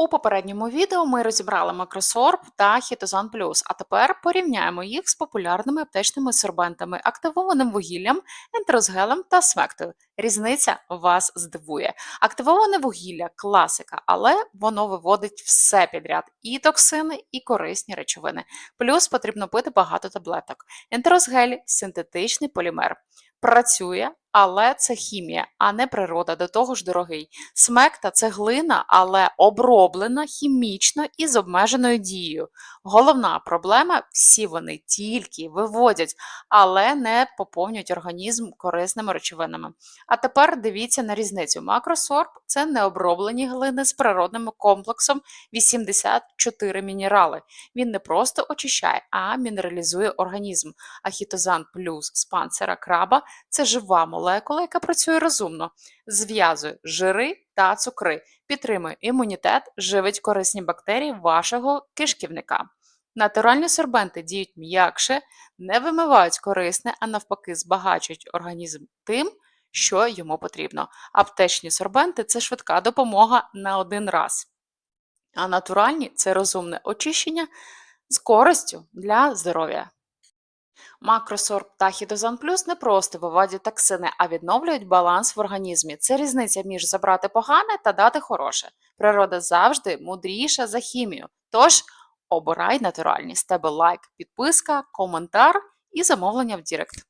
У попередньому відео ми розібрали макросорб та хітозан плюс, а тепер порівняємо їх з популярними аптечними сорбентами, активованим вугіллям, ентерозгелем та смектою. Різниця вас здивує. Активоване вугілля класика, але воно виводить все підряд: і токсини, і корисні речовини. Плюс потрібно пити багато таблеток. Ентерозгель синтетичний полімер. Працює, але це хімія, а не природа, до того ж дорогий. Смекта це глина, але оброблена хімічно і з обмеженою дією. Головна проблема всі вони тільки виводять, але не поповнюють організм корисними речовинами. А тепер дивіться на різницю. Макросорб це необроблені глини з природним комплексом 84 мінерали. Він не просто очищає, а мінералізує організм. А хітозан плюс з панцера краба це жива молекула, яка працює розумно, зв'язує жири та цукри, підтримує імунітет, живить корисні бактерії вашого кишківника. Натуральні сорбенти діють м'якше, не вимивають корисне, а навпаки, збагачують організм тим, що йому потрібно. Аптечні сорбенти це швидка допомога на один раз. А натуральні це розумне очищення з користю для здоров'я. Макросорб та хідозан плюс не просто виводять токсини, а відновлюють баланс в організмі. Це різниця між забрати погане та дати хороше. Природа завжди мудріша за хімію. Тож обирай натуральність. Тебе лайк, підписка, коментар і замовлення в Дірект.